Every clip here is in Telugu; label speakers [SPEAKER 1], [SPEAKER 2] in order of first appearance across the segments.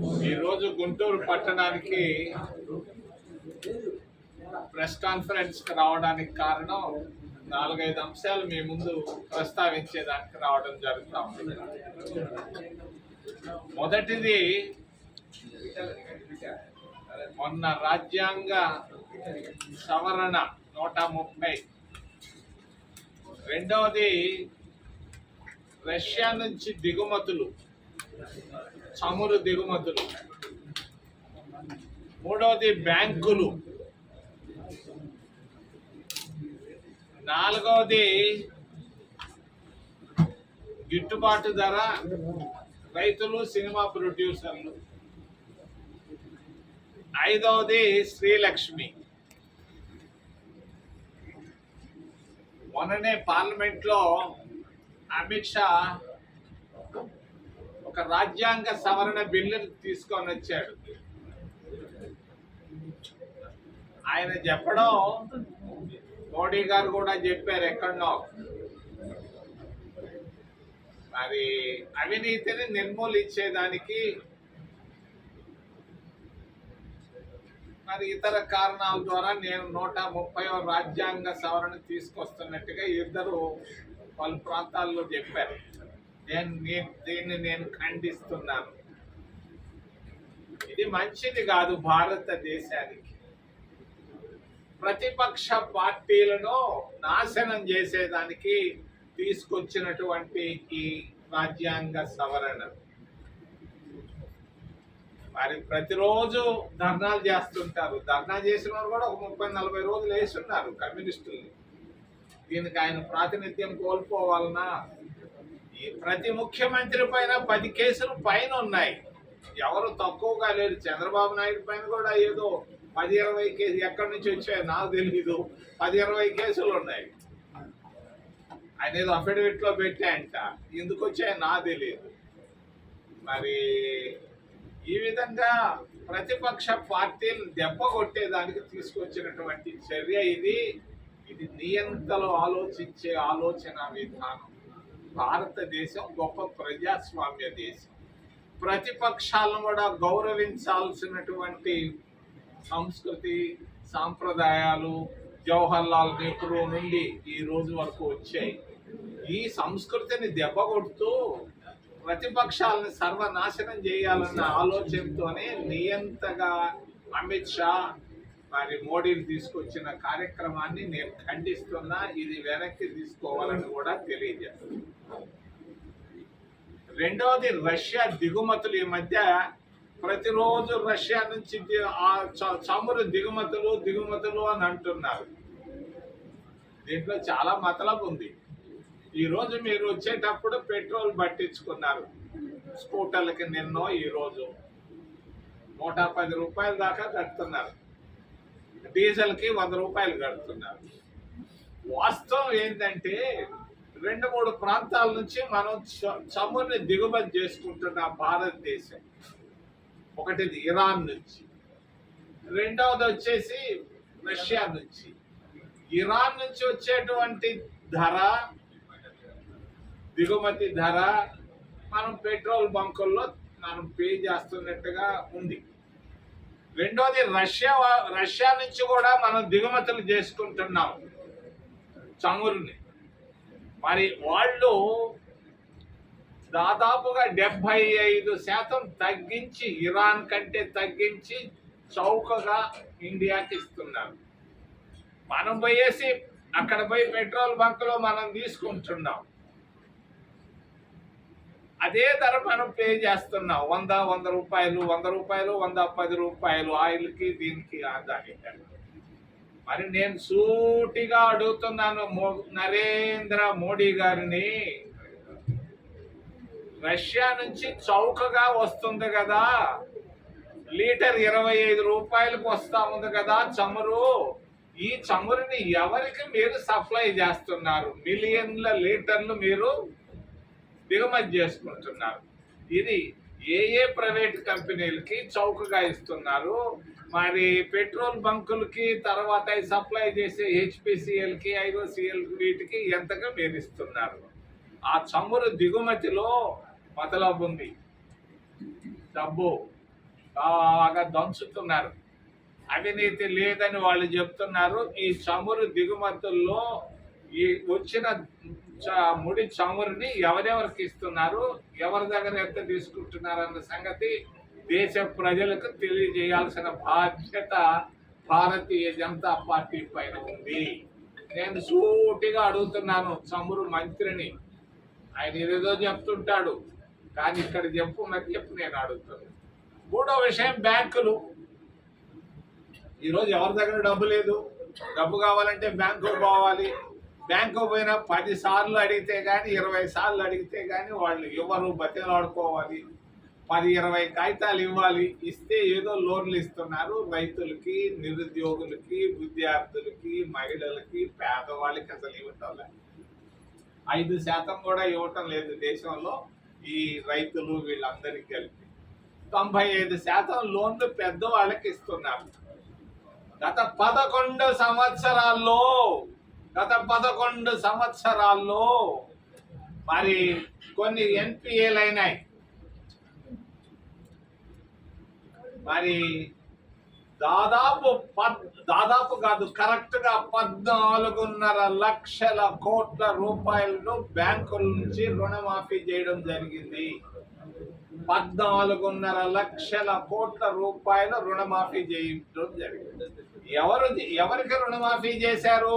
[SPEAKER 1] ఈరోజు గుంటూరు పట్టణానికి ప్రెస్ కాన్ఫరెన్స్కి రావడానికి కారణం నాలుగైదు అంశాలు మీ ముందు ప్రస్తావించేదానికి రావడం జరుగుతూ ఉంది. మొదటిది మొన్న రాజ్యాంగ సవరణ నూట ముప్పై. రెండవది రష్యా నుంచి దిగుమతులు. చమురు దిగుమతులు మూడవది బ్యాంకులు. నాలుగవది గిట్టుబాటు ధర రైతులు సినిమా ప్రొడ్యూసర్లు. ఐదవది శ్రీలక్ష్మి. మొన్ననే పార్లమెంట్లో అమిత్ షా ఒక రాజ్యాంగ సవరణ బిల్లును తీసుకొని వచ్చాడు. ఆయన చెప్పడం మోడీ గారు కూడా చెప్పారు ఎక్కడనో. మరి అవినీతిని నిర్మూలించేదానికి మరి ఇతర కారణాల ద్వారా నేను నూట ముప్పై రాజ్యాంగ సవరణ తీసుకొస్తున్నట్టుగా ఇద్దరు పలు ప్రాంతాల్లో చెప్పారు. నేను దీన్ని నేను ఖండిస్తున్నాను. ఇది మంచిది కాదు భారతదేశానికి. ప్రతిపక్ష పార్టీలను నాశనం చేసేదానికి తీసుకొచ్చినటువంటి ఈ రాజ్యాంగ సవరణ. మరి ప్రతిరోజు ధర్నాలు చేస్తుంటారు. ధర్నా చేసిన వారు కూడా ఒక ముప్పై నలభై రోజులు వేస్తున్నారు కమ్యూనిస్టుల్ని. దీనికి ఆయన ప్రాతినిధ్యం కోల్పోవాలన్నా ప్రతి ముఖ్యమంత్రి పైన పది కేసులు పైన ఉన్నాయి ఎవరు తక్కువగా లేరు. చంద్రబాబు నాయుడు పైన కూడా ఏదో పది ఇరవై కేసు ఎక్కడి నుంచి వచ్చాయో నాకు తెలియదు పది ఇరవై కేసులు ఉన్నాయి. ఆయన ఏదో అఫిడవిట్లో పెట్టాయంట. ఎందుకు వచ్చాయో నాకు తెలియదు మరి ఈ విధంగా ప్రతిపక్ష పార్టీని దెబ్బ కొట్టేదానికి తీసుకొచ్చినటువంటి చర్య ఇది. ఇది నియంతలు ఆలోచించే ఆలోచన విధానం. భారతదేశం గొప్ప ప్రజాస్వామ్య దేశం. ప్రతిపక్షాలను కూడా గౌరవించాల్సినటువంటి సంస్కృతి సాంప్రదాయాలు జవహర్ లాల్ నెహ్రూ నుండి ఈ రోజు వరకు వచ్చాయి. ఈ సంస్కృతిని దెబ్బ కొడుతూ ప్రతిపక్షాలను సర్వనాశనం చేయాలన్న ఆలోచనతోనే నియంతగా అమిత్ షా మరి మోడీని తీసుకొచ్చిన కార్యక్రమాన్ని నేను ఖండిస్తున్నా ఇది వెనక్కి తీసుకోవాలని కూడా తెలియజేస్తున్నా. రెండవది రష్యా దిగుమతులు ఈ మధ్య ప్రతిరోజు రష్యా నుంచి చ- చమురు దిగుమతులు దిగుమతులు అని అంటున్నారు. దీంట్లో చాలా మతలబు ఉంది. ఈరోజు మీరు వచ్చేటప్పుడు పెట్రోల్ పట్టించుకున్నారు. స్కూటర్లకి నిన్నో ఈరోజు నూట పది రూపాయల దాకా కడుతున్నారు. డీజిల్కి వంద రూపాయలు కడుతున్నారు. వాస్తవం ఏంటంటే రెండు మూడు ప్రాంతాల నుంచి మనం చమురుని దిగుమతి చేసుకుంటున్న భారతదేశం. ఒకటిది ఇరాన్ నుంచి. రెండవది వచ్చేసి రష్యా నుంచి. ఇరాన్ నుంచి వచ్చేటువంటి ధర దిగుమతి ధర మనం పెట్రోల్ బంకుల్లో మనం పే చేస్తున్నట్టుగా ఉంది. రెండోది రష్యా రష్యా నుంచి కూడా మనం దిగుమతులు చేసుకుంటున్నాం చమురుని. మరి వాళ్ళు దాదాపుగా డెబ్బై ఐదు శాతం తగ్గించి ఇరాన్ కంటే తగ్గించి చౌకగా ఇండియాకి ఇస్తున్నారు. మనం పోయేసి అక్కడ పోయి పెట్రోల్ బంకులో మనం తీసుకుంటున్నాం. అదే ధర మనం పే చేస్తున్నాం. వంద వంద రూపాయలు వంద రూపాయలు వంద పది రూపాయలు ఆయిల్కి దీనికి దానికి. మరి నేను సూటిగా అడుగుతున్నాను మో- నరేంద్ర మోడీ గారిని. రష్యా నుంచి చౌకగా వస్తుంది కదా. లీటర్ ఇరవై ఐదు రూపాయలకు వస్తా ఉంది కదా చమురు. ఈ చమురుని ఎవరికి మీరు సప్లై చేస్తున్నారు? మిలియన్ల లీటర్లు మీరు దిగుమతి చేసుకుంటున్నారు. ఇది ఏ ఏ ప్రైవేట్ కంపెనీలకి చౌకగా ఇస్తున్నారు? మరి పెట్రోల్ బంకులకి తర్వాత సప్లై చేసే హెచ్పిసిఎల్కి ఐఓసిఎల్ వీటికి ఎంతగా మీరు ఇస్తున్నారు ఆ చమురు దిగుమతిలో మొదలవుంది డబ్బు బాగా దంచుతున్నారు. అవినీతి లేదని వాళ్ళు చెప్తున్నారు. ఈ చమురు దిగుమతుల్లో ఈ వచ్చిన ముడి చమురుని ఎవరెవరికి ఇస్తున్నారు? ఎవరి దగ్గర ఎంత తీసుకుంటున్నారు అన్న సంగతి దేశ ప్రజలకు తెలియజేయాల్సిన బాధ్యత భారతీయ జనతా పార్టీ పైన ఉంది. నేను సూటిగా అడుగుతున్నాను చమురు మంత్రిని. ఆయన ఏదేదో చెప్తుంటాడు. కానీ ఇక్కడ చెప్పు మరి చెప్పు నేను అడుగుతాను. మూడో విషయం బ్యాంకులు. ఈరోజు ఎవరి దగ్గర డబ్బు లేదు? డబ్బు కావాలంటే బ్యాంకు పోవాలి. బ్యాంకు పోయినా పది సార్లు అడిగితే కానీ ఇరవై సార్లు అడిగితే కానీ వాళ్ళు ఇవ్వరు బతిలాడుకోవాలి. పది ఇరవై కాగితాలు ఇవ్వాలి. ఇస్తే ఏదో లోన్లు ఇస్తున్నారు. రైతులకి నిరుద్యోగులకి విద్యార్థులకి మహిళలకి పేదవాళ్ళకి అసలు ఇవ్వటం లేదు. ఐదు శాతం కూడా ఇవ్వటం లేదు దేశంలో ఈ రైతులు వీళ్ళందరికీ కలిపి. తొంభై ఐదు శాతం లోన్లు పెద్దవాళ్ళకి ఇస్తున్నారు. గత పదకొండు సంవత్సరాల్లో గత పదకొండు సంవత్సరాల్లో మరి కొన్ని ఎన్పిఏలు అయినాయి మరి దాదాపు పద్ దాదాపు కాదు కరెక్ట్గా పద్నాలుగున్నర లక్షల కోట్ల రూపాయలను బ్యాంకుల నుంచి రుణమాఫీ చేయడం జరిగింది. పద్నాలుగున్నర లక్షల కోట్ల రూపాయలు రుణమాఫీ చేయడం జరిగింది. ఎవరు ఎవరికి రుణమాఫీ చేశారు?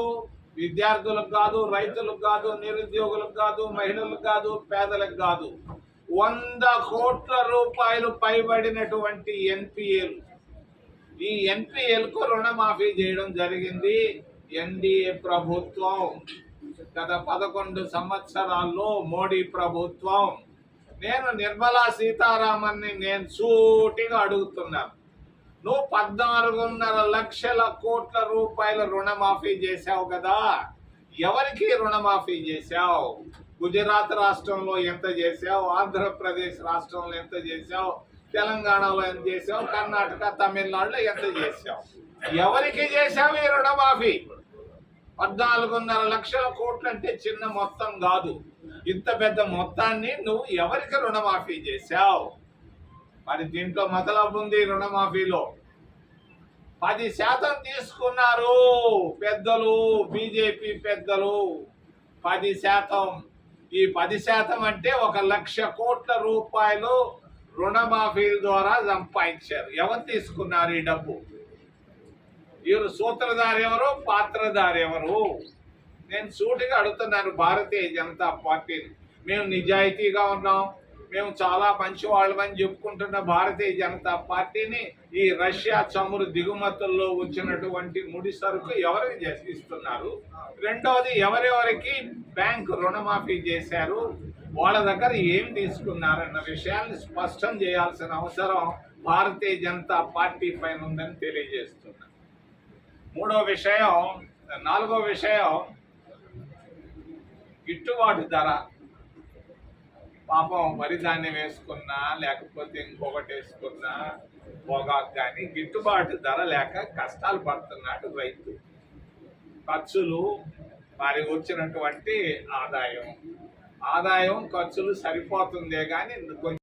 [SPEAKER 1] విద్యార్థులకు కాదు రైతులకు కాదు నిరుద్యోగులకు కాదు మహిళలకు కాదు పేదలకు కాదు. వంద కోట్ల రూపాయలు పైబడినటువంటి ఎన్పిఏలు ఈ ఎన్పిఎల్కు రుణమాఫీ చేయడం జరిగింది ఎన్డీఏ ప్రభుత్వం. గత పదకొండు సంవత్సరాల్లో మోడీ ప్రభుత్వం. నేను నిర్మలా సీతారామన్ని నేను సూటిగా అడుగుతున్నాను నువ్వు పద్నాలుగున్నర లక్షల కోట్ల రూపాయల రుణమాఫీ చేశావు కదా. ఎవరికి రుణమాఫీ చేశావు? గుజరాత్ రాష్ట్రంలో ఎంత చేశావు? ఆంధ్రప్రదేశ్ రాష్ట్రంలో ఎంత చేశావు? తెలంగాణలో ఎంత చేసావు కర్ణాటక తమిళనాడులో ఎంత చేసావు ఎవరికి చేశావు ఈ రుణమాఫీ? పద్నాలుగున్నర లక్షల కోట్లు అంటే చిన్న మొత్తం కాదు. ఇంత పెద్ద మొత్తాన్ని నువ్వు ఎవరికి రుణమాఫీ చేశావు? మరి దీంట్లో మతలబు ఉంది రుణమాఫీలో. పది శాతం తీసుకున్నారు పెద్దలు బీజేపీ పెద్దలు. పది శాతం. ఈ పది శాతం అంటే ఒక లక్ష కోట్ల రూపాయలు రుణమాఫీల ద్వారా సంపాదించారు. ఎవరు తీసుకున్నారు ఈ డబ్బు? వీరు సూత్రధారి ఎవరు? పాత్రధారి ఎవరు? నేను సూటిగా అడుగుతున్నాను భారతీయ జనతా పార్టీని. మేము నిజాయితీగా ఉన్నాం. మేము చాలా మంచి వాళ్ళమని చెప్పుకుంటున్న భారతీయ జనతా పార్టీని ఈ రష్యా చమురు దిగుమతుల్లో వచ్చినటువంటి ముడి సరుకు ఎవరికి ఇస్తున్నారు? రెండవది ఎవరెవరికి బ్యాంకు రుణమాఫీ చేశారు? వాళ్ళ దగ్గర ఏం తీసుకున్నారన్న విషయాన్ని స్పష్టం చేయాల్సిన అవసరం భారతీయ జనతా పార్టీ పైన ఉందని తెలియజేస్తున్నా. మూడో విషయం నాలుగో విషయం గిట్టుబాటు ధర. పాపం వరి ధాన్యం వేసుకున్నా లేకపోతే ఇంకొకటి వేసుకున్నా పొగాకు కానీ గిట్టుబాటు ధర లేక కష్టాలు పడుతున్నాడు రైతు. ఖర్చులు మరి వచ్చినటువంటి ఆదాయం. ఆదాయం ఖర్చులు సరిపోతుందే కానీ కొంచెం